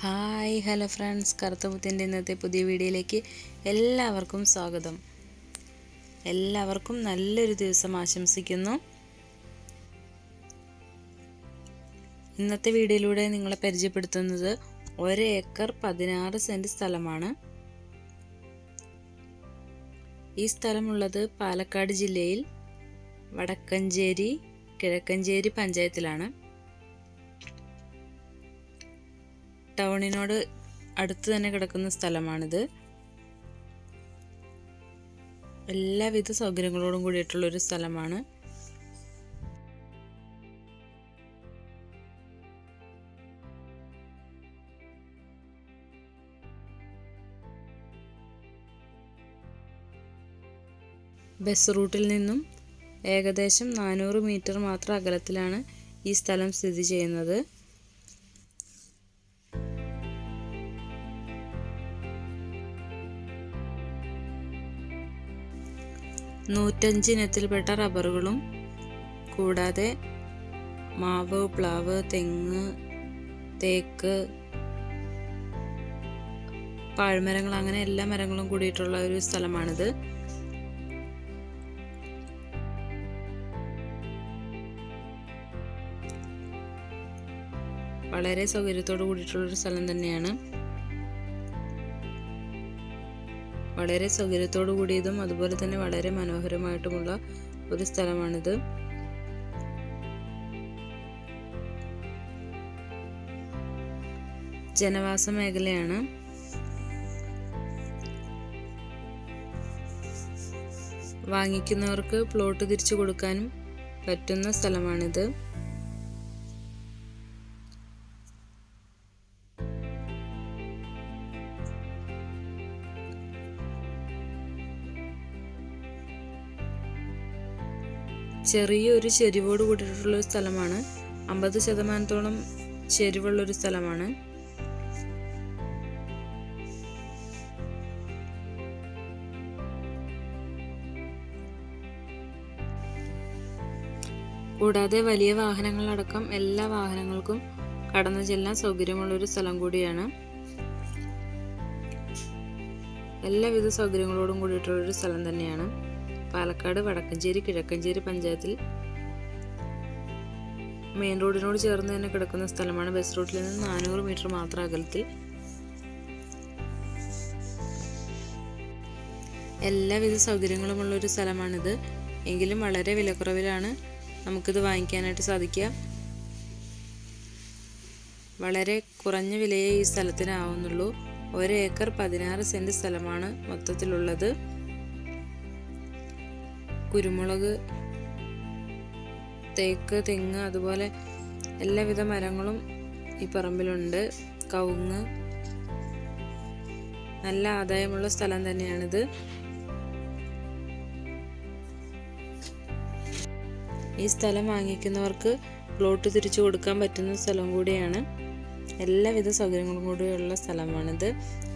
Hi hello friends. കറുത്തപുത്തിന്റെ ഇന്നത്തെ പുതിയ വീഡിയോയിലേക്ക് എല്ലാവർക്കും സ്വാഗതം. എല്ലാവർക്കും നല്ലൊരു ദിവസം ആശംസിക്കുന്നു. ഇന്നത്തെ വീഡിയോയിലൂടെ നിങ്ങളെ പരിചയപ്പെടുത്തുന്നത് ഒരു ഏക്കർ പതിനാറ് സെന്റ് സ്ഥലമാണ്. ഈ സ്ഥലമുള്ളത് പാലക്കാട് ജില്ലയിൽ വടക്കഞ്ചേരി കിഴക്കഞ്ചേരി പഞ്ചായത്തിലാണ്. ടൗണിനോട് അടുത്ത് തന്നെ കിടക്കുന്ന സ്ഥലമാണിത്. എല്ലാവിധ സൗകര്യങ്ങളോടും കൂടിയിട്ടുള്ള ഒരു സ്ഥലമാണ്. ബസ് റൂട്ടിൽ നിന്നും ഏകദേശം നാനൂറ് മീറ്റർ മാത്രം അകലത്തിലാണ് ഈ സ്ഥലം സ്ഥിതി ചെയ്യുന്നത്. നൂറ്റഞ്ച് ഇനത്തിൽപ്പെട്ട റബ്ബറുകളും കൂടാതെ മാവ് പ്ലാവ് തെങ്ങ് തേക്ക് പാഴ്മരങ്ങൾ അങ്ങനെ എല്ലാ മരങ്ങളും കൂടിയിട്ടുള്ള ഒരു സ്ഥലമാണിത്. വളരെ സൗകര്യത്തോട് കൂടിയിട്ടുള്ള ഒരു സ്ഥലം തന്നെയാണ്. വളരെ സൗകര്യത്തോടു കൂടിയതും അതുപോലെ തന്നെ വളരെ മനോഹരമായിട്ടുമുള്ള ഒരു സ്ഥലമാണിത്. ജനവാസ മേഖലയാണ്. വാങ്ങിക്കുന്നവർക്ക് പ്ലോട്ട് തിരിച്ചു കൊടുക്കാനും പറ്റുന്ന സ്ഥലമാണിത്. ചെറിയൊരു ചെരിവോട് കൂടിയിട്ടുള്ള ഒരു സ്ഥലമാണ്. അമ്പത് ശതമാനത്തോളം ചെരിവുള്ള ഒരു സ്ഥലമാണ്. കൂടാതെ വലിയ വാഹനങ്ങളടക്കം എല്ലാ വാഹനങ്ങൾക്കും കടന്നു ചെല്ലാൻ സൗകര്യമുള്ള ഒരു സ്ഥലം കൂടിയാണ്. എല്ലാവിധ സൗകര്യങ്ങളോടും കൂടിയിട്ടുള്ള ഒരു സ്ഥലം തന്നെയാണ്. പാലക്കാട് വടക്കഞ്ചേരി കിഴക്കഞ്ചേരി പഞ്ചായത്തിൽ മെയിൻ റോഡിനോട് ചേർന്ന് തന്നെ കിടക്കുന്ന സ്ഥലമാണ്. ബസ് റൂട്ടിൽ നിന്ന് നാനൂറ് മീറ്റർ മാത്രം അകലത്തിൽ എല്ലാവിധ സൗകര്യങ്ങളുമുള്ള ഒരു സ്ഥലമാണിത്. എങ്കിലും വളരെ വിലക്കുറവിലാണ് നമുക്കിത് വാങ്ങിക്കാനായിട്ട് സാധിക്കുക. വളരെ കുറഞ്ഞ വിലയേ ഈ സ്ഥലത്തിനാവുന്നുള്ളൂ. ഒരേക്കർ ഒരു ഏക്കർ പതിനാറ് സെന്റ് സ്ഥലമാണ് മൊത്തത്തിലുള്ളത്. കുരുമുളക് തേക്ക് തെങ്ങ് അതുപോലെ എല്ലാവിധ മരങ്ങളും ഈ പറമ്പിലുണ്ട്. കവുങ്ങ് നല്ല ആദായമുള്ള സ്ഥലം തന്നെയാണിത്. ഈ സ്ഥലം വാങ്ങിക്കുന്നവർക്ക് പ്ലോട്ട് തിരിച്ചു കൊടുക്കാൻ പറ്റുന്ന സ്ഥലം കൂടിയാണ്. എല്ലാവിധ സൗകര്യങ്ങളും കൂടിയുള്ള സ്ഥലമാണിത്.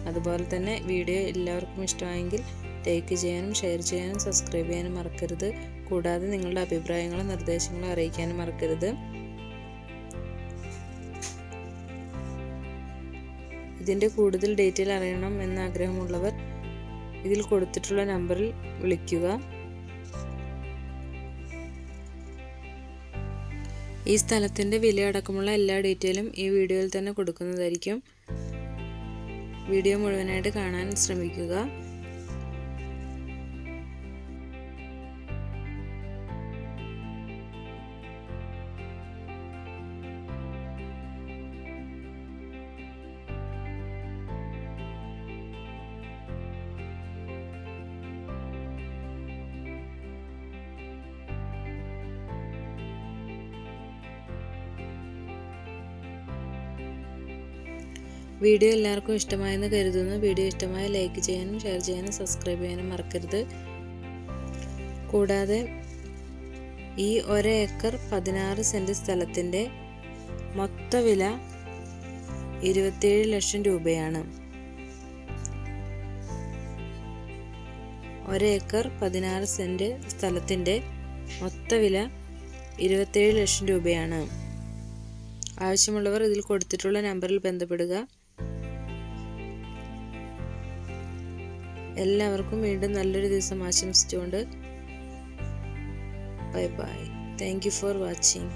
അതുപോലെ തന്നെ വീഡിയോ എല്ലാവർക്കും ഇഷ്ടമായെങ്കിൽ ലൈക്ക് ചെയ്യാനും ഷെയർ ചെയ്യാനും സബ്സ്ക്രൈബ് ചെയ്യാനും മറക്കരുത്. കൂടാതെ നിങ്ങളുടെ അഭിപ്രായങ്ങളും നിർദ്ദേശങ്ങളും അറിയിക്കാനും മറക്കരുത്. ഇതിന്റെ കൂടുതൽ ഡീറ്റെയിൽ അറിയണം എന്ന ആഗ്രഹമുള്ളവർ ഇതിൽ കൊടുത്തിട്ടുള്ള നമ്പറിൽ വിളിക്കുക. ഈ സ്ഥലത്തിന്റെ വില അടക്കമുള്ള എല്ലാ ഡീറ്റെയിലും ഈ വീഡിയോയിൽ തന്നെ കൊടുക്കുന്നതായിരിക്കും. വീഡിയോ മുഴുവനായിട്ട് കാണാൻ ശ്രമിക്കുക. വീഡിയോ എല്ലാവർക്കും ഇഷ്ടമായെന്ന് കരുതുന്നു. വീഡിയോ ഇഷ്ടമായ ലൈക്ക് ചെയ്യാനും ഷെയർ ചെയ്യാനും സബ്സ്ക്രൈബ് ചെയ്യാനും മറക്കരുത്. കൂടാതെ ഈ ഒരേക്കർ പതിനാറ് സെന്റ് സ്ഥലത്തിന്റെ മൊത്ത വില ഇരുപത്തിയേഴ് ലക്ഷം രൂപയാണ്. ഒരേക്കർ പതിനാറ് സെന്റ് സ്ഥലത്തിന്റെ മൊത്ത വില ഇരുപത്തിയേഴ് ലക്ഷം രൂപയാണ്. ആവശ്യമുള്ളവർ ഇതിൽ കൊടുത്തിട്ടുള്ള നമ്പറിൽ ബന്ധപ്പെടുക. എല്ലാവർക്കും വീണ്ടും നല്ലൊരു ദിവസം ആശംസിച്ചുകൊണ്ട് bye bye. Thank you for watching